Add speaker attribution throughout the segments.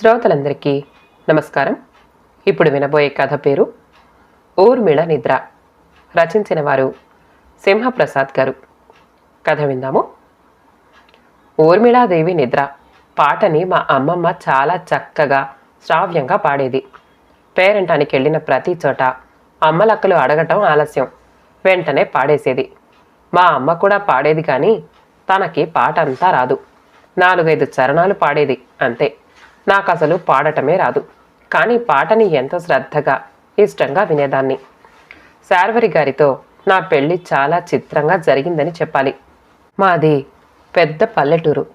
Speaker 1: శ్రోతలందరికీ నమస్కారం. ఇప్పుడు వినబోయే కథ పేరు ఊర్మిళ నిద్ర. రచించిన వారు సింహప్రసాద్ గారు. కథ విందాము. ఊర్మిళాదేవి నిద్ర. పాటని మా అమ్మమ్మ చాలా చక్కగా శ్రావ్యంగా పాడేది. పేరంటానికి వెళ్ళిన ప్రతి చోట అమ్మలక్కలు అడగటం ఆలస్యం. వెంటనే పాడేసేది. మా అమ్మ కూడా పాడేది కానీ తనకి పాట అంతా రాదు. నాలుగైదు చరణాలు పాడేది అంతే. నాకు అసలు పాడటమే రాదు. కానీ పాటని ఎంతో శ్రద్ధగా ఇష్టంగా వినేదాన్ని. శార్వరి గారితో నా పెళ్ళి చాలా చిత్రంగా జరిగిందని చెప్పాలి. మాది పెద్ద పల్లెటూరు.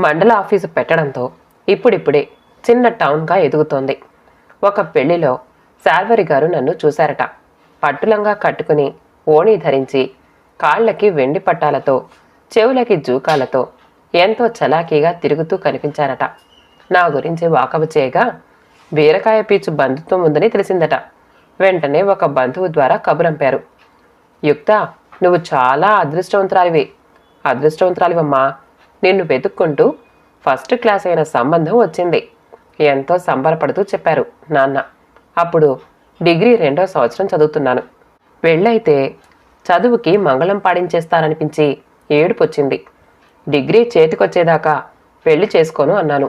Speaker 1: మండల ఆఫీసు పెట్టడంతో ఇప్పుడిప్పుడే చిన్న టౌన్గా ఎదుగుతోంది. ఒక పెళ్ళిలో శాల్వరి గారు నన్ను చూశారట. పట్టులంగా కట్టుకుని ఓణి ధరించి కాళ్ళకి వెండి పట్టాలతో చెవులకి జూకాలతో ఎంతో చలాకీగా తిరుగుతూ కనిపించారట. నా గురించి వాకబు చేయగా బీరకాయ పీచు బంధుత్వం ఉందని తెలిసిందట. వెంటనే ఒక బంధువు ద్వారా కబురంపారు యుక్త నువ్వు చాలా అదృష్టవంతురాలివి. అదృష్టవంతురాలివమ్మా నిన్ను వెతుక్కుంటూ ఫస్ట్ క్లాస్ అయిన సంబంధం వచ్చింది. ఎంతో సంబరపడుతూ చెప్పారు నాన్న. అప్పుడు డిగ్రీ రెండో సంవత్సరం చదువుతున్నాను. వెళ్ళైతే చదువుకి మంగళం పాడించేస్తారనిపించి ఏడుపొచ్చింది. డిగ్రీ చేతికొచ్చేదాకా పెళ్ళి చేసుకోను అన్నాను.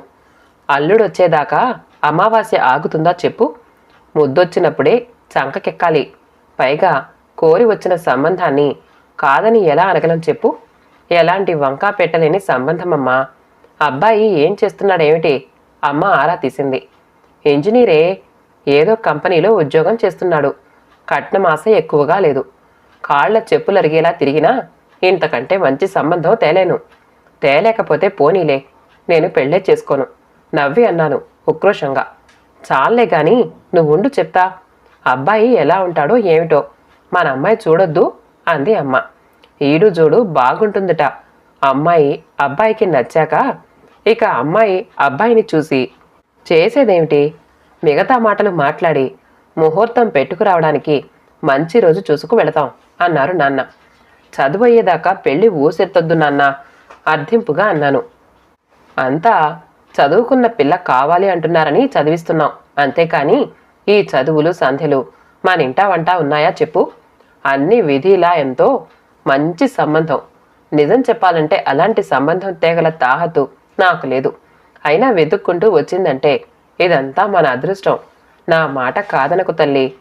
Speaker 1: అల్లుడు వచ్చేదాకా అమావాస్య ఆగుతుందా చెప్పు. ముద్దొచ్చినప్పుడే చంకకెక్కాలి. పైగా కోరి వచ్చిన సంబంధాన్ని కాదని ఎలా అనగలం చెప్పు. ఎలాంటి వంకా పెట్టలేని సంబంధమమ్మా. అబ్బాయి ఏం చేస్తున్నాడేమిటి? అమ్మ ఆరా తీసింది. ఇంజనీరే ఏదో కంపెనీలో ఉద్యోగం చేస్తున్నాడు. కట్నం ఆశ ఎక్కువగా లేదు. కాళ్ళ చెప్పులు అరిగేలా తిరిగినా ఇంతకంటే మంచి సంబంధం తేలేను. తేలేకపోతే పోనీలే. నేను పెళ్ళే చేసుకోను. నవ్వి అన్నాను ఉక్రోషంగా. చాలే గాని నువ్వు ఉండు చెప్తా. అబ్బాయి ఎలా ఉంటాడో ఏమిటో. మన అమ్మాయి చూడొద్దు అంది అమ్మ. ఈడు జోడు బాగుంటుందట. అమ్మాయి అబ్బాయికి నచ్చాక ఇక అమ్మాయి అబ్బాయిని చూసి చేసేదేమిటి? మిగతా మాటలు మాట్లాడి ముహూర్తం పెట్టుకురావడానికి మంచి రోజు చూసుకు వెళతాం అన్నారు నాన్న. చదువు అయ్యేదాకా పెళ్ళి ఊసెత్తొద్దు నాన్న అర్థింపుగా అన్నాను. అంతా చదువుకున్న పిల్ల కావాలి అంటున్నారని చదివిస్తున్నాం. అంతేకాని ఈ చదువులు సంధ్యలు మన ఇంటా వంట ఉన్నాయా చెప్పు? అన్ని విధిలా ఎంతో మంచి సంబంధం. నిజం చెప్పాలంటే అలాంటి సంబంధం తేగల తాహతు నాకు లేదు. అయినా వెతుక్కుంటూ వచ్చిందంటే ఇదంతా మన అదృష్టం. నా మాట కాదనకు తల్లి.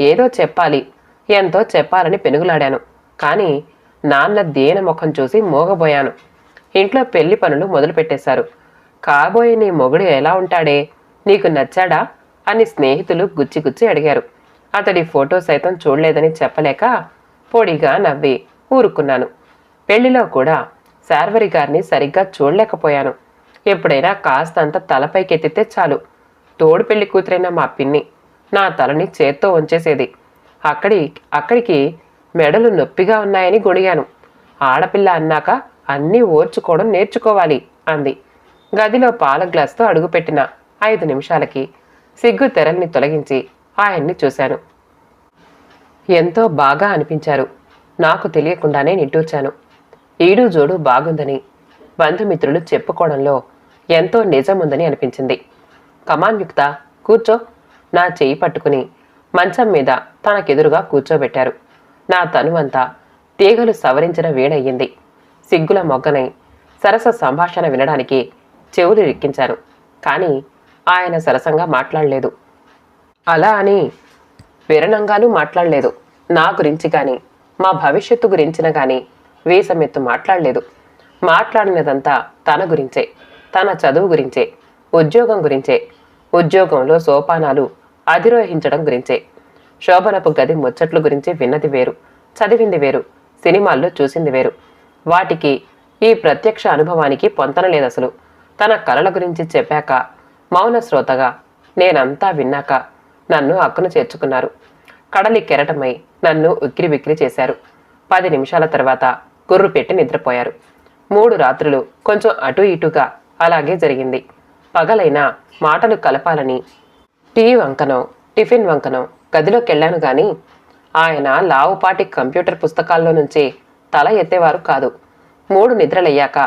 Speaker 1: ఏదో చెప్పాలి. ఎంతో చెప్పాలని పెనుగులాడాను. కానీ నాన్న దేన ముఖం చూసి మోగబోయాను. ఇంట్లో పెళ్ళి పనులు మొదలుపెట్టేశారు. కాబోయే నీ మొగుడు ఎలా ఉంటాడే? నీకు నచ్చాడా? అని స్నేహితులు గుచ్చి గుచ్చి అడిగారు. అతడి ఫోటో సైతం చూడలేదని చెప్పలేక పొడిగా నవ్వి ఊరుకున్నాను. పెళ్ళిలో కూడా శార్వరి గారిని సరిగ్గా చూడలేకపోయాను. ఎప్పుడైనా కాస్తంత తలపైకెత్తితే చాలు. తోడు పెళ్ళి కూతురైన మా పిన్ని నా తలని చేత్తో ఉంచేసేది అక్కడి అక్కడికి మెడలు నొప్పిగా ఉన్నాయని గొడిగాను ఆడపిల్ల అన్నాక అన్నీ ఓర్చుకోవడం నేర్చుకోవాలి అంది. గదిలో పాల గ్లాస్తో అడుగుపెట్టిన ఐదు నిమిషాలకి సిగ్గు తెరల్ని తొలగించి ఆయన్ని చూశాను. ఎంతో బాగా అనిపించారు. నాకు తెలియకుండానే నిట్టూర్చాను. ఈడు జోడు బాగుందని బంధుమిత్రులు చెప్పుకోవడంలో ఎంతో నిజముందని అనిపించింది. కమాన్యుక్త కూర్చో. నా చేయి పట్టుకుని మంచం మీద తనకెదురుగా కూర్చోబెట్టారు. నా తనువంతా తీగలు సవరించిన వేడయ్యింది. సిగ్గుల మొగ్గనై సరస సంభాషణ వినడానికి చెవులు రిక్కించాను కానీ ఆయన సరసంగా మాట్లాడలేదు. అలా అని విరణంగానూ మాట్లాడలేదు. నా గురించి కానీ మా భవిష్యత్తు గురించిన కానీ వీసమెత్తు మాట్లాడలేదు. మాట్లాడినదంతా తన గురించే తన చదువు గురించే ఉద్యోగం గురించే ఉద్యోగంలో సోపానాలు అధిరోహించడం గురించే. శోభనపు గది ముచ్చట్లు గురించి విన్నది వేరు చదివింది వేరు సినిమాల్లో చూసింది వేరు. వాటికి ఈ ప్రత్యక్ష అనుభవానికి పొంతన లేదసలు. తన కలల గురించి చెప్పాక మౌన శ్రోతగా నేనంతా విన్నాక నన్ను హక్కును చేర్చుకున్నారు. కడలి కెరటమై నన్ను ఉక్కిరి బిక్కిరి చేశారు. పది నిమిషాల తర్వాత గుర్రు పెట్టి నిద్రపోయారు. మూడు రాత్రులు కొంచెం అటు ఇటుగా అలాగే జరిగింది. పగలైనా మాటలు కలపాలని టీ వంకనో టిఫిన్ వంకనో గదిలోకెళ్ళాను గాని ఆయన లావుపాటి కంప్యూటర్ పుస్తకాల్లో నుంచి తల ఎత్తేవారు కాదు. మూడు నిద్రలయ్యాక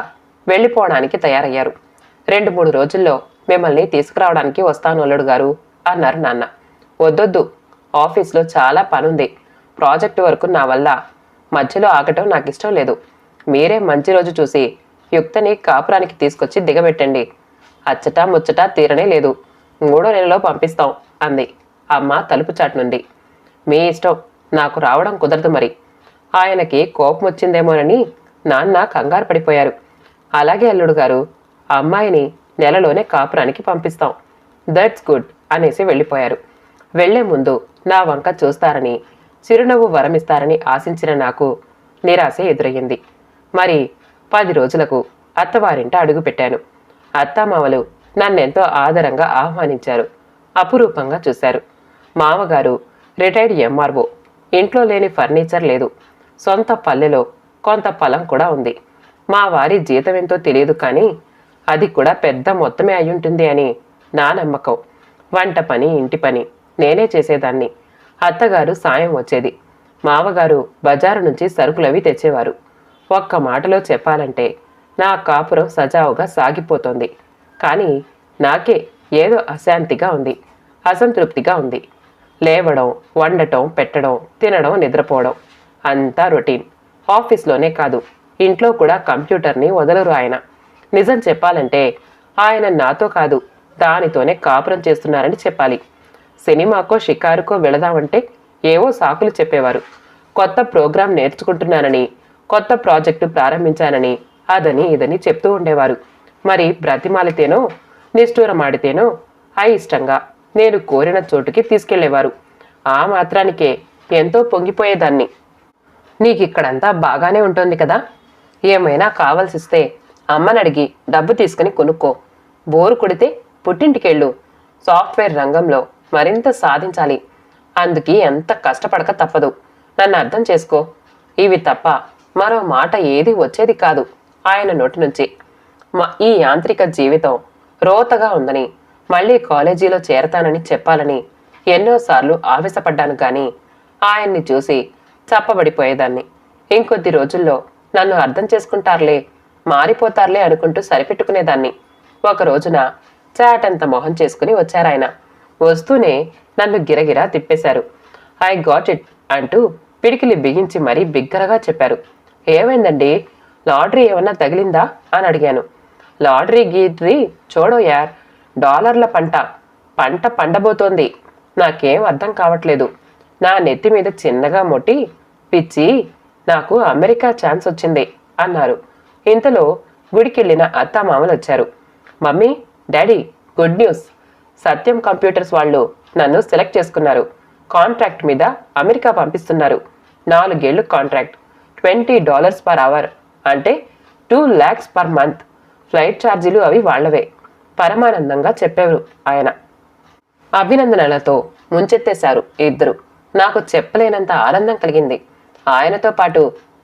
Speaker 1: వెళ్ళిపోవడానికి తయారయ్యారు. రెండు మూడు రోజుల్లో మిమ్మల్ని తీసుకురావడానికి వస్తాను అల్లుడు గారు అన్నారు నాన్న. వద్దొద్దు ఆఫీస్లో చాలా పనుంది. ప్రాజెక్టు వరకు నా వల్ల మధ్యలో ఆగటం నాకు ఇష్టం లేదు. మీరే మంచి రోజు చూసి యుక్తని కాపురానికి తీసుకొచ్చి దిగబెట్టండి. అచ్చట ముచ్చట తీరనే లేదు. మూడో నెలలో పంపిస్తాం అంది. అమ్మ తలుపు చాటు నుండి మీ ఇష్టం నాకు రావడం కుదరదు మరి. ఆయనకి కోపం వచ్చిందేమోనని నాన్న కంగారు పడిపోయారు. అలాగే అల్లుడు గారు ఆ అమ్మాయిని నెలలోనే కాపురానికి పంపిస్తాం. దట్స్ గుడ్ అనేసి వెళ్ళిపోయారు. వెళ్ళే ముందు నా వంక చూస్తారని చిరునవ్వు వరమిస్తారని ఆశించిన నాకు నిరాశ ఎదురయ్యింది. మరి పది రోజులకు అత్తవారింట అడుగుపెట్టాను అత్తమామలు నన్నెంతో ఆదరంగా ఆహ్వానించారు. అపురూపంగా చూశారు. మామగారు రిటైర్డ్ ఎంఆర్ఓ. ఇంట్లో లేని ఫర్నిచర్ లేదు. సొంత పల్లెలో కొంత పొలం కూడా ఉంది. మా వారి జీతం ఎంతో తెలియదు కానీ అది కూడా పెద్ద మొత్తమే అయి ఉంటుంది అని నా నమ్మకం. వంట పని ఇంటి పని. నేనే చేసేదాన్ని. అత్తగారు సాయం వచ్చేది. మావగారు బజారు నుంచి సరుకులవి తెచ్చేవారు. ఒక్క మాటలో చెప్పాలంటే నా కాపురం సజావుగా సాగిపోతోంది. కానీ నాకే ఏదో అశాంతిగా ఉంది అసంతృప్తిగా ఉంది. లేవడం వండటం పెట్టడం తినడం నిద్రపోవడం అంతా రొటీన్. ఆఫీస్లోనే కాదు ఇంట్లో కూడా కంప్యూటర్ని వదలరు ఆయన. నిజం చెప్పాలంటే ఆయన నాతో కాదు దానితోనే కాపురం చేస్తున్నారని చెప్పాలి. సినిమాకో షికారుకో వెళదామంటే ఏవో సాకులు చెప్పేవారు. కొత్త ప్రోగ్రాం నేర్చుకుంటున్నానని కొత్త ప్రాజెక్టు ప్రారంభించానని అదని ఇదని చెప్తూ ఉండేవారు. మరి బ్రతిమాలితేనో నిష్ఠూరమాడితేనో అయిష్టంగా నేను కోరిన చోటుకి తీసుకెళ్ళేవారు. ఆ మాత్రానికే ఎంతో పొంగిపోయేదాన్ని. నీకిక్కడంతా బాగానే ఉంటుంది కదా? ఏమైనా కావాల్సిస్తే అమ్మని అడిగి డబ్బు తీసుకుని కొనుక్కో. బోరు కొడితే పుట్టింటికెళ్ళు. సాఫ్ట్వేర్ రంగంలో మరింత సాధించాలి. అందుకే ఎంత కష్టపడక తప్పదు. నన్ను అర్థం చేసుకో. ఇవి తప్ప మరో మాట ఏది వచ్చేది కాదు. ఆయన నోటి నుంచి. మ- ఈ యాంత్రిక జీవితం రోతగా ఉందని మళ్ళీ కాలేజీలో చేరతానని చెప్పాలని ఎన్నోసార్లు ఆవేశపడ్డాను కానీ ఆయన్ని చూసి చప్పబడిపోయేదాన్ని. ఇంకొద్ది రోజుల్లో నన్ను అర్థం చేసుకుంటారులే. మారిపోతారులే అనుకుంటూ సరిపెట్టుకునేదాన్ని. ఒక రోజున చాటంత మొహం చేసుకుని వచ్చారాయన. వస్తూనే నన్ను గిరగిరా తిప్పేశారు. ఐ గాట్ ఇట్ అంటూ పిడికిలి బిగించి మరీ బిగ్గరగా చెప్పారు. ఏమైందండి? లాటరీ ఏమన్నా తగిలిందా? అని అడిగాను. లాటరీ గీటరీ చూడో యార్ డాలర్ల పంట. పంట పండబోతోంది. నాకేం అర్థం కావట్లేదు. నా నెత్తి మీద చిన్నగా మొట్టి పిచ్చి నాకు అమెరికా ఛాన్స్ వచ్చింది అన్నారు. ఇంతలో గుడికెళ్ళిన అత్తామామలు వచ్చారు mummy daddy good news. Satyam computers వాళ్ళు నన్ను సెలెక్ట్ చేసుకున్నారు. కాంట్రాక్ట్ మీద అమెరికా పంపిస్తున్నారు. నాలుగేళ్ళు contract. Twenty dollars per hour. అంటే two lakhs per month. Flight ఛార్జీలు అవి వాళ్ళవే. పరమానందంగా చెప్పారు ఆయన. అభినందనలతో ముంచెత్తేశారు ఇద్దరు. నాకు చెప్పలేనంత ఆనందం కలిగింది. ఆయనతో పాటు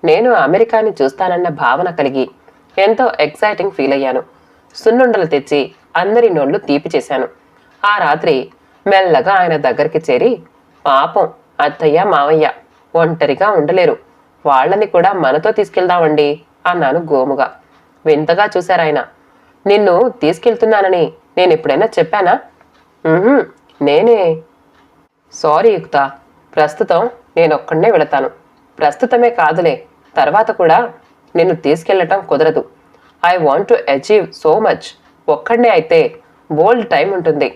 Speaker 1: నేను అమెరికాని చూస్తానన్న భావన కలిగి ఎంతో ఎక్సైటింగ్ ఫీల్ అయ్యాను. సున్నుండలు తెచ్చి అందరి నోళ్ళు తీపి చేశాను. ఆ రాత్రి మెల్లగా ఆయన దగ్గరికి చేరి పాపం అత్తయ్య మావయ్య ఒంటరిగా ఉండలేరు. వాళ్ళని కూడా మనతో తీసుకెళ్దామండి అన్నాను గోముగా. వింతగా చూశారాయన నిన్ను తీసుకెళ్తున్నానని నేను ఎప్పుడైనా చెప్పానా? నేనే. సారీ యుక్త ప్రస్తుతం నేనొక్కడనే వెళతాను. ప్రస్తుతమే కాదులే తర్వాత కూడా నిన్ను తీసుకెళ్ళటం కుదరదు. I want to achieve so much ఒక్కడనే అయితే బోల్డ్ టైం ఉంటుంది.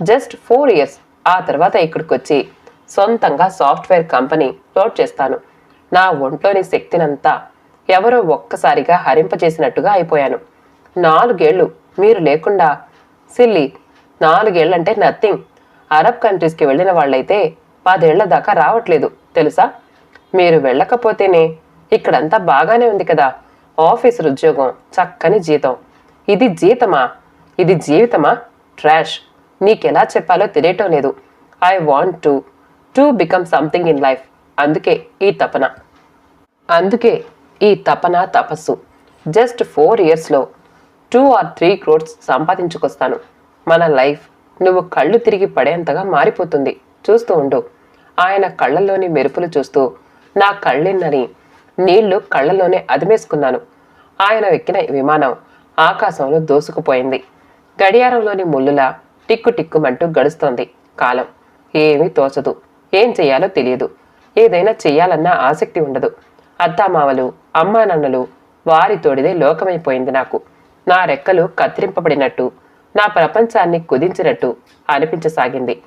Speaker 1: జస్ట్ ఫోర్ ఇయర్స్ ఆ తర్వాత ఇక్కడికి వచ్చి సొంతంగా సాఫ్ట్వేర్ కంపెనీ లోడ్ చేస్తాను. నా ఒంట్లోని శక్తినంతా ఎవరో ఒక్కసారిగా హరింపజేసినట్టుగా అయిపోయాను. నాలుగేళ్ళు మీరు లేకుండా సిల్లి నాలుగేళ్ళంటే నథింగ్ అరబ్ కంట్రీస్కి వెళ్ళిన వాళ్ళైతే పదేళ్ళ దాకా రావట్లేదు తెలుసా? మీరు వెళ్ళకపోతేనే ఇక్కడంతా బాగానే ఉంది కదా. ఆఫీసర్ ఉద్యోగం చక్కని జీతం. ఇది జీతమా? ఇది జీవితమా? ట్రాష్. నీకెలా చెప్పాలో తెలియటం లేదు. I want to. To become something in life. అందుకే ఈ తపన. అందుకే ఈ తపన తపస్సు. జస్ట్ ఫోర్ ఇయర్స్లో టూ ఆర్ త్రీ క్రోడ్స్ సంపాదించుకొస్తాను. మన లైఫ్ నువ్వు కళ్ళు తిరిగి పడేంతగా మారిపోతుంది. చూస్తూ ఉండు. ఆయన కళ్ళల్లోని మెరుపులు చూస్తూ నా కళ్ళిన్నని నీళ్ళు కళ్ళలోనే అదిమేసుకున్నాను. ఆయన ఎక్కిన విమానం ఆకాశంలో దోసుకుపోయింది. గడియారంలోని ముళ్ళులా టిక్కు టిక్కుమంటూ గడుస్తోంది కాలం. ఏమీ తోచదు. ఏం చెయ్యాలో తెలియదు. ఏదైనా చెయ్యాలన్న ఆసక్తి ఉండదు. అత్తామామలు అమ్మా నాన్నలు వారి తోడిదే లోకమైపోయింది నాకు. నా రెక్కలు కత్తిరింపబడినట్టు నా ప్రపంచాన్ని కుదించినట్టు అనిపించసాగింది.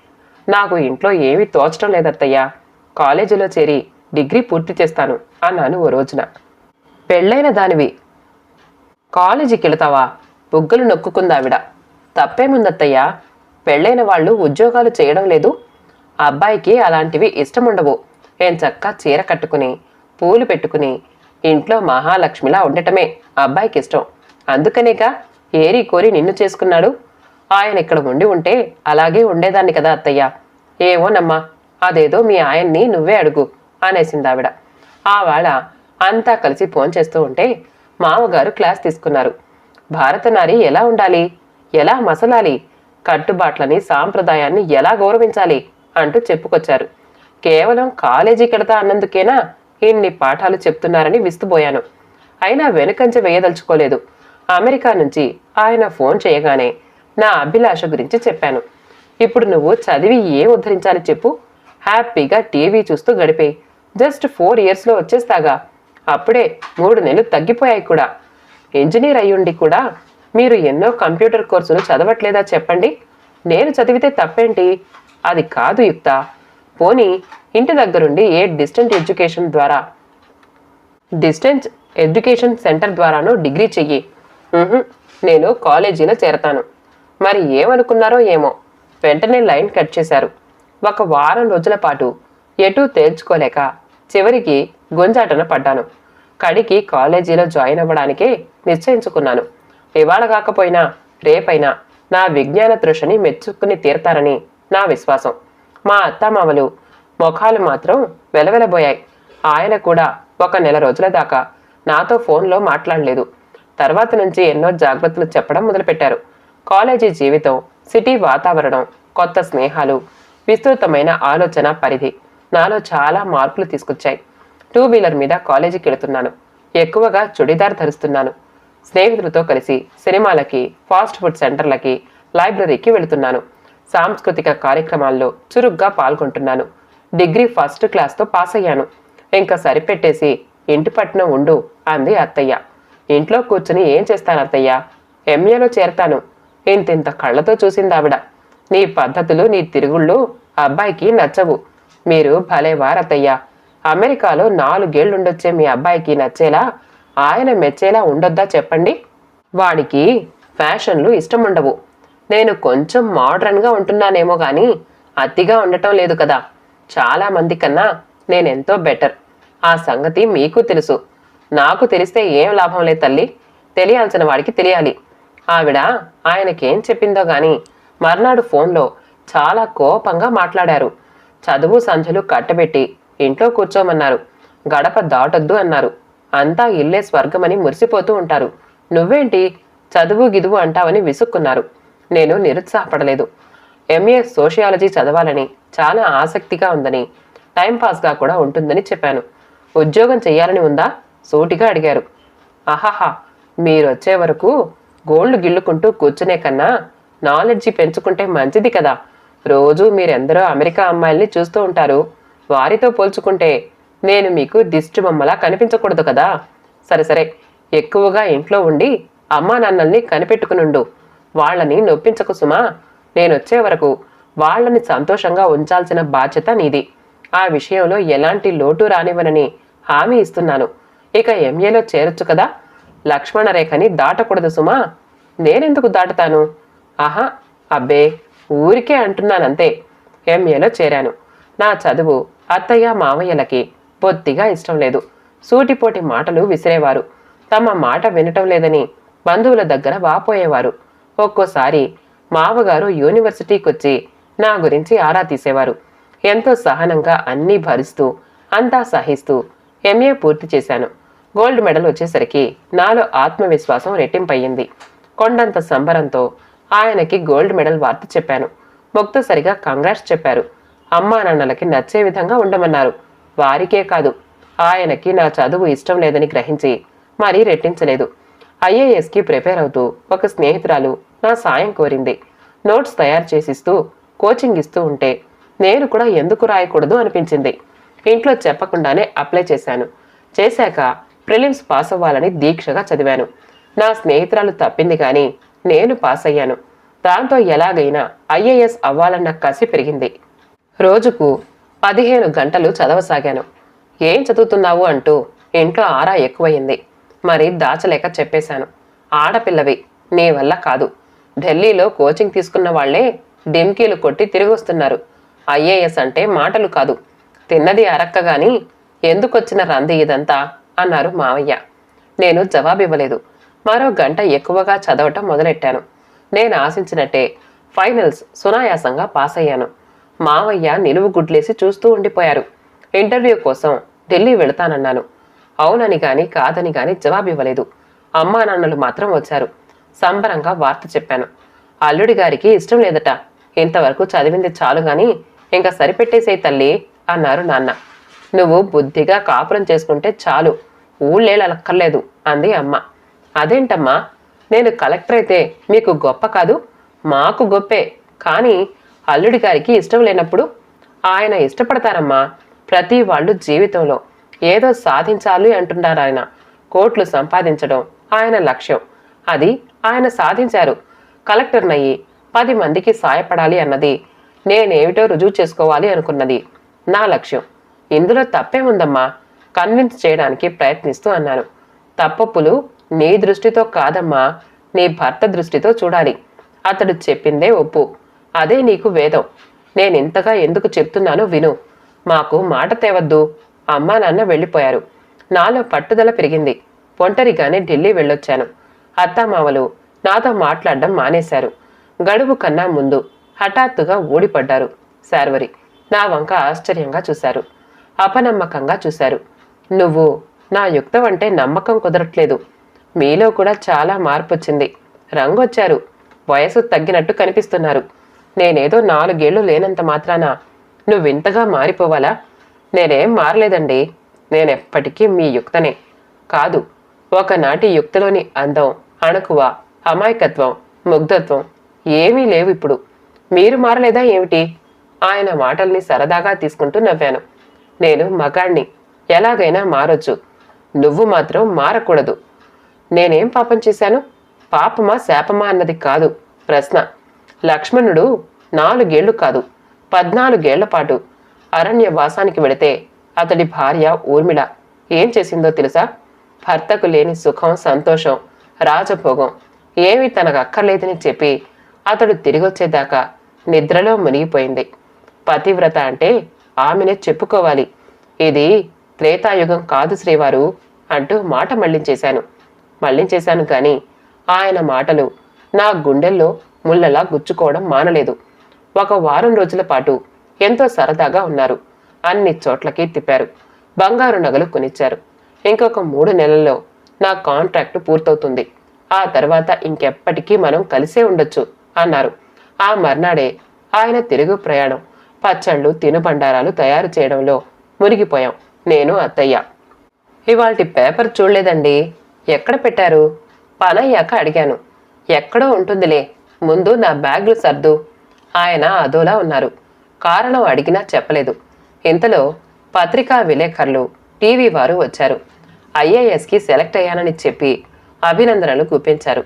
Speaker 1: నాకు ఇంట్లో ఏమీ తోచడం లేదత్తయ్యా. కాలేజీలో చేరి డిగ్రీ పూర్తి చేస్తాను అన్నాను ఓ రోజున. పెళ్ళైన దానివి. కాలేజీకి వెళతావా బుగ్గలు నొక్కుకుందావిడ. తప్పేముందత్తయ్యా? పెళ్ళైన వాళ్ళు ఉద్యోగాలు చేయడం లేదు. అబ్బాయికి అలాంటివి ఇష్టం ఉండవు ఏం చక్క చీర కట్టుకుని పూలు పెట్టుకుని ఇంట్లో మహాలక్ష్మిలా ఉండటమే అబ్బాయికి ఇష్టం అందుకనేగా ఏరి కోరి నిన్ను చేసుకున్నాడు. ఆయన ఇక్కడ ఉండి ఉంటే అలాగే ఉండేదాన్ని కదా అత్తయ్య. ఏమోనమ్మా అదేదో మీ ఆయన్ని నువ్వే అడుగు. అనేసింది ఆవిడ. ఆవాళ అంతా కలిసి ఫోన్ చేస్తూ ఉంటే మామగారు క్లాస్ తీసుకున్నారు. భారతనారి ఎలా ఉండాలి? ఎలా మసలాలి? కట్టుబాట్లని సాంప్రదాయాన్ని ఎలా గౌరవించాలి? అంటూ చెప్పుకొచ్చారు. కేవలం కాలేజీ కడతా అన్నందుకేనా? ఇన్ని పాఠాలు చెప్తున్నారని విస్తుపోయాను. అయినా వెనుకంచ వేయదలుచుకోలేదు. అమెరికా నుంచి ఆయన ఫోన్ చేయగానే నా అభిలాష గురించి చెప్పాను. ఇప్పుడు నువ్వు చదివి ఏం ఉద్ధరించాలి చెప్పు? హ్యాపీగా టీవీ చూస్తూ గడిపే. జస్ట్ ఫోర్ ఇయర్స్లో వచ్చేస్తాగా. అప్పుడే మూడు నెలలు తగ్గిపోయాయి కూడా. ఇంజనీర్ అయ్యుండి కూడా మీరు ఎన్నో కంప్యూటర్ కోర్సులు చదవట్లేదా చెప్పండి? నేను చదివితే తప్పేంటి? అది కాదు యుక్త. పోనీ ఇంటి దగ్గరుండి ఏ డిస్టెంట్ ఎడ్యుకేషన్ ద్వారా? డిస్టెన్స్ ఎడ్యుకేషన్ సెంటర్ ద్వారానో డిగ్రీ చెయ్యి. నేను కాలేజీలో చేరతాను. మరి ఏమనుకున్నారో ఏమో? వెంటనే లైన్ కట్ చేశారు. ఒక వారం రోజుల పాటు ఎటూ తేల్చుకోలేక చివరికి గుంజాటన పడ్డాను. కడికి కాలేజీలో జాయిన్ అవ్వడానికే నిశ్చయించుకున్నాను. ఇవాళ కాకపోయినా రేపైనా నా విజ్ఞాన తృషని మెచ్చుకుని తీరతారని నా విశ్వాసం. మా అత్తమామలు ముఖాలు మాత్రం వెలవెలబోయాయి. ఆయన కూడా ఒక నెల రోజుల దాకా నాతో ఫోన్లో మాట్లాడలేదు. తర్వాత నుంచి ఎన్నో జాగ్రత్తలు చెప్పడం మొదలుపెట్టారు. కాలేజీ జీవితం సిటీ వాతావరణం కొత్త స్నేహాలు విస్తృతమైన ఆలోచన పరిధి. నాలో చాలా మార్పులు తీసుకొచ్చాయి. టూ వీలర్ మీద కాలేజీకి వెళుతున్నాను. ఎక్కువగా చుడిదార్ ధరిస్తున్నాను. స్నేహితులతో కలిసి సినిమాలకి ఫాస్ట్ ఫుడ్ సెంటర్లకి లైబ్రరీకి వెళుతున్నాను. సాంస్కృతిక కార్యక్రమాల్లో చురుగ్గా పాల్గొంటున్నాను. డిగ్రీ ఫస్ట్ క్లాస్తో పాస్ అయ్యాను. ఇంకా సరిపెట్టేసి ఇంటి పట్టణం ఉండు అంది అత్తయ్య. ఇంట్లో కూర్చుని ఏం చేస్తాను అత్తయ్య? ఎంఏలో చేరతాను. ఇంతింత కళ్ళతో చూసింది ఆవిడ నీ పద్ధతులు నీ తిరుగుళ్ళు అబ్బాయికి నచ్చవు. మీరు భలే వారతయ్యా. అమెరికాలో నాలుగేళ్ళుండొచ్చే మీ అబ్బాయికి నచ్చేలా ఆయన మెచ్చేలా ఉండొద్దా చెప్పండి? వాడికి ఫ్యాషన్లు ఇష్టం ఉండవు నేను కొంచెం మోడ్రన్గా ఉంటున్నానేమో కానీ అతిగా ఉండటం లేదు కదా. చాలా మంది కన్నా నేనెంతో బెటర్. ఆ సంగతి మీకు తెలుసు. నాకు తెలిస్తే ఏం లాభం లేదు తల్లి. తెలియాల్సిన వాడికి తెలియాలి. ఆవిడ ఆయనకేం చెప్పిందో గాని మర్నాడు ఫోన్లో చాలా కోపంగా మాట్లాడారు. చదువు సంధ్యలు కట్టబెట్టి ఇంట్లో కూర్చోమన్నారు. గడప దాటొద్దు అన్నారు. అంతా ఇల్లే స్వర్గమని మురిసిపోతూ ఉంటారు. నువ్వేంటి? చదువు గిదువు అంటావని విసుక్కున్నారు. నేను నిరుత్సాహపడలేదు. ఎంఏ సోషియాలజీ చదవాలని చాలా ఆసక్తిగా ఉందని టైంపాస్గా కూడా ఉంటుందని చెప్పాను. ఉద్యోగం చేయాలని ఉందా? సూటిగా అడిగారు. ఆహాహా మీరు వచ్చే వరకు గోల్డ్ గిల్లుకుంటూ కూర్చునే కన్నా నాలెడ్జి పెంచుకుంటే మంచిది కదా. రోజు మీరెందరో అమెరికా అమ్మాయిల్ని చూస్తూ ఉంటారు. వారితో పోల్చుకుంటే నేను మీకు దిష్టి బొమ్మలా కనిపించకూడదు కదా? సరే సరే. ఎక్కువగా ఇంట్లో ఉండి అమ్మా నాన్నల్ని కనిపెట్టుకునుండు. వాళ్ళని నొప్పించకు సుమా. నేనొచ్చే వరకు వాళ్ళని సంతోషంగా ఉంచాల్సిన బాధ్యత నీది. ఆ విషయంలో ఎలాంటి లోటు రానివ్వనని హామీ ఇస్తున్నాను. ఇక ఎంఏలో చేరొచ్చు కదా? లక్ష్మణ రేఖని దాటకూడదు సుమా. నేనెందుకు దాటుతాను? ఆహా అబ్బే. ఊరికే అంటున్నానంతే. ఎంఏలో చేరాను. నా చదువు అత్తయ్య మావయ్యలకి బొత్తిగా ఇష్టం లేదు. సూటిపోటి మాటలు విసిరేవారు. తమ మాట వినటం లేదని బంధువుల దగ్గర వాపోయేవారు. ఒక్కోసారి మావగారు యూనివర్సిటీకి వచ్చి నా గురించి ఆరా తీసేవారు. ఎంతో సహనంగా అన్నీ భరిస్తూ అంతా సహిస్తూ ఎంఏ పూర్తి చేశాను. గోల్డ్ మెడల్ వచ్చేసరికి నాలో ఆత్మవిశ్వాసం రెట్టింపయ్యింది. కొండంత సంబరంతో ఆయనకి గోల్డ్ మెడల్ వార్త చెప్పాను. మొక్తసరిగా కంగ్రాట్స్ చెప్పారు. అమ్మా నాన్నలకి నచ్చే విధంగా ఉండమన్నారు. వారికే కాదు ఆయనకి నా చదువు ఇష్టం లేదని గ్రహించి మరీ రెట్టించలేదు. ఐఏఎస్కి ప్రిపేర్ అవుతూ ఒక స్నేహితురాలు నా సాయం కోరింది. నోట్స్ తయారు చేసిస్తూ కోచింగ్ ఇస్తూ ఉంటే నేను కూడా ఎందుకు రాయకూడదు అనిపించింది. ఇంట్లో చెప్పకుండానే అప్లై చేశాను. చేశాక ప్రిలిమ్స్ పాస్ అవ్వాలని దీక్షగా చదివాను. నా స్నేహితురాలు తప్పింది కానీ నేను పాస్ అయ్యాను దాంతో ఎలాగైనా ఐఏఎస్ అవ్వాలన్న కసి పెరిగింది. రోజుకు పదిహేను గంటలు చదవసాగాను. ఏం చదువుతున్నావు అంటూ ఇంట్లో ఆరా ఎక్కువయింది మరి దాచలేక చెప్పేశాను. ఆడపిల్లవి నీ వల్ల కాదు. ఢిల్లీలో కోచింగ్ తీసుకున్న వాళ్ళే డిమ్కీలు కొట్టి తిరిగి వస్తున్నారు. ఐఏఎస్ అంటే మాటలు కాదు. తిన్నది అరక్కగాని ఎందుకొచ్చిన రంది ఇదంతా? అన్నారు మావయ్య. నేను జవాబివ్వలేదు. మరో గంట ఎక్కువగా చదవటం మొదలెట్టాను. నేను ఆశించినట్టే ఫైనల్స్ సునాయాసంగా పాస్ అయ్యాను మావయ్య నిలువు గుడ్లేసి చూస్తూ ఉండిపోయారు. ఇంటర్వ్యూ కోసం ఢిల్లీ వెళతానన్నాను. అవునని గాని కాదని గాని జవాబివ్వలేదు. అమ్మా నాన్నలు మాత్రం వచ్చారు. సంబరంగా వార్త చెప్పాను. అల్లుడి గారికి ఇష్టం లేదట. ఇంతవరకు చదివింది చాలు గాని ఇంకా సరిపెట్టేసే తల్లి అన్నారు నాన్న. నువ్వు బుద్ధిగా కాపురం చేసుకుంటే చాలు. ఊళ్ళేళ్ళక్కర్లేదు అంది అమ్మ. అదేంటమ్మా? నేను కలెక్టర్ అయితే మీకు గొప్ప కాదు మాకు గొప్పే. కానీ అల్లుడి గారికి ఇష్టం లేనప్పుడు ఆయన ఇష్టపడతారమ్మా ప్రతి వాళ్ళు జీవితంలో. ఏదో సాధించాలి అంటున్నారు ఆయన. కోట్లు సంపాదించడం ఆయన లక్ష్యం. అది ఆయన సాధించారు. కలెక్టర్నయ్యి పది మందికి సాయపడాలి అన్నది నేనేమిటో రుజువు చేసుకోవాలి అనుకున్నది నా లక్ష్యం. ఇందులో తప్పే ఉందమ్మా కన్విన్స్ చేయడానికి ప్రయత్నిస్తూ అన్నాను. తప్పప్పులు నీ దృష్టితో కాదమ్మా నీ భర్త దృష్టితో చూడాలి. అతడు చెప్పిందే ఒప్పు. అదే నీకు వేదం. నేనింతగా ఎందుకు చెప్తున్నానో విను. మాకు మాట తేవద్దు. అమ్మా నాన్న వెళ్ళిపోయారు. నాలో పట్టుదల పెరిగింది. ఒంటరిగానే ఢిల్లీ వెళ్ళొచ్చాను. అత్తామామలు నాతో మాట్లాడడం మానేశారు. గడువు కన్నా ముందు హఠాత్తుగా ఊడిపడ్డారు శార్వరి. నా వంక ఆశ్చర్యంగా చూశారు. అపనమ్మకంగా చూశారు. నువ్వు నా యుక్తం అంటే నమ్మకం కుదరట్లేదు. మీలో కూడా చాలా మార్పు వచ్చింది రంగొచ్చారు. వయసు తగ్గినట్టు కనిపిస్తున్నారు. నేనేదో నాలుగేళ్ళు లేనంత మాత్రాన నువ్వింతగా మారిపోవాలా? నేనేం మారలేదండి. నేనెప్పటికీ మీ యుక్తనే. కాదు ఒకనాటి యుక్తలోని అందం అణుకువ అమాయకత్వం ముగ్ధత్వం ఏమీ లేవు ఇప్పుడు. మీరు మారలేదా ఏమిటి? ఆయన మాటల్ని సరదాగా తీసుకుంటూ నవ్వాను. నేను మగాణ్ణి. ఎలాగైనా మారొచ్చు. నువ్వు మాత్రం మారకూడదు. నేనేం పాపం చేశాను? పాపమా శాపమా అన్నది కాదు. ప్రశ్న. లక్ష్మణుడు నాలుగేళ్ళు కాదు. పద్నాలుగేళ్ళ పాటు అరణ్యవాసానికి వెళితే అతడి భార్య ఊర్మిళ ఏం చేసిందో తెలుసా? భర్తకు లేని సుఖం సంతోషం రాజభోగం ఏమి తనకు అక్కర్లేదని చెప్పి అతడు తిరిగొచ్చేదాకా నిద్రలో మునిగిపోయింది. పతివ్రత అంటే ఆమెనే చెప్పుకోవాలి. ఇది త్రేతాయుగం కాదు శ్రీవారు అంటూ మాట మళ్ళించేశాను. మళ్ళించేశాను కానీ ఆయన మాటలు నా గుండెల్లో ముళ్ళలా గుచ్చుకోవడం మానలేదు. ఒక వారం రోజుల పాటు ఎంతో సరదాగా ఉన్నారు. అన్ని చోట్లకి తిప్పారు. బంగారు నగలు కొనిచ్చారు. ఇంకొక మూడు నెలల్లో నా కాంట్రాక్ట్ పూర్తవుతుంది. ఆ తర్వాత ఇంకెప్పటికీ మనం కలిసే ఉండొచ్చు అన్నారు. ఆ మర్నాడే ఆయన తిరుగు ప్రయాణం పచ్చళ్ళు తినుబండారాలు తయారు చేయడంలో మునిగిపోయాం. నేను అత్తయ్య. ఇవాల్టి పేపర్ చూడలేదండి. ఎక్కడ పెట్టారు? పనయ్యాక అడిగాను. ఎక్కడో ఉంటుందిలే ముందు నా బ్యాగ్లు సర్దు. ఆయన అదోలా ఉన్నారు. కారణం అడిగినా చెప్పలేదు. ఇంతలో పత్రికా విలేకరులు టీవీ వారు వచ్చారు. ఐఏఎస్కి సెలెక్ట్ అయ్యానని చెప్పి అభినందనలు గుప్పించారు.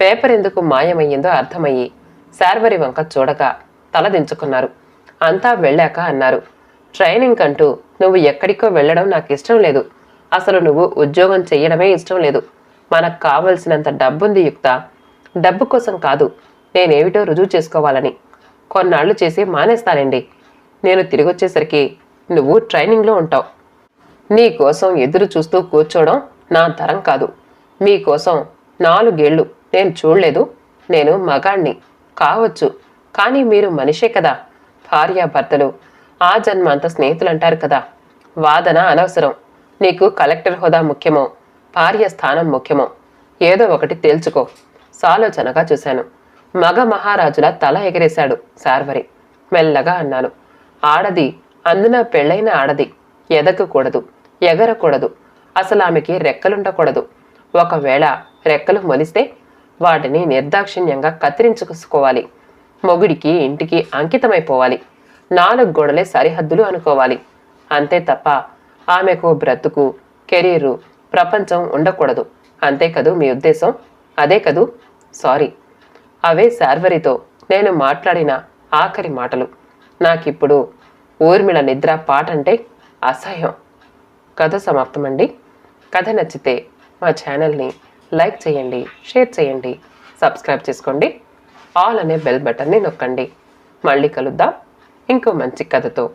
Speaker 1: పేపర్ ఎందుకు మాయమయ్యిందో అర్థమయ్యి శార్వరి వంక చూడగా తలదించుకున్నారు అంతా వెళ్ళాక అన్నారు. ట్రైనింగ్ కంటూ నువ్వు ఎక్కడికో వెళ్ళడం నాకు ఇష్టం లేదు. అసలు నువ్వు ఉద్యోగం చెయ్యడమే ఇష్టం లేదు. మనకు కావలసినంత డబ్బుంది యుక్త. డబ్బు కోసం కాదు నేనేమిటో రుజువు చేసుకోవాలని. కొన్నాళ్ళు చేసి మానేస్తానండి. నేను తిరిగొచ్చేసరికి నువ్వు ట్రైనింగ్లో ఉంటావు. నీ కోసం ఎదురు చూస్తూ కూర్చోవడం నా తరం కాదు. మీకోసం నాలుగేళ్ళు నేను చూడలేదు. నేను మగాణ్ణి. కావచ్చు. కానీ మీరు మనిషే కదా. భార్యాభర్తలు. ఆ జన్మ అంత స్నేహితులు అంటారు కదా. వాదన అనవసరం. నీకు కలెక్టర్ హోదా ముఖ్యమో భార్య స్థానం ముఖ్యమో ఏదో ఒకటి తేల్చుకో. సాలోచనగా చూశాను. మగ మహారాజుల తల ఎగరేశాడు శార్వరి. మెల్లగా అన్నాను ఆడది అందున పెళ్ళైన ఆడది. ఎదగకూడదు ఎగరకూడదు. అసలు ఆమెకి రెక్కలుండకూడదు. ఒకవేళ రెక్కలు మొలిస్తే వాటిని నిర్దాక్షిణ్యంగా కత్తిరించుకోవాలి. మొగుడికి ఇంటికి అంకితమైపోవాలి. నాలుగు గోడలే సరిహద్దులు అనుకోవాలి. అంతే తప్ప ఆమెకు బ్రతుకు కెరీరు ప్రపంచం ఉండకూడదు. అంతే కదూ మీ ఉద్దేశం? అదే కదూ? సారీ. అవే శార్వరితో నేను మాట్లాడిన ఆఖరి మాటలు. నాకిప్పుడు ఊర్మిళ నిద్ర పాట అంటే అసహ్యం. కథ సమాప్తమండి. కథ నచ్చితే మా ఛానల్ని లైక్ చేయండి షేర్ చేయండి సబ్స్క్రైబ్ చేసుకోండి ఆల్ అనే బెల్ బటన్ని నొక్కండి. మళ్ళీ కలుద్దాం. ఇంకో మంచి కథతో.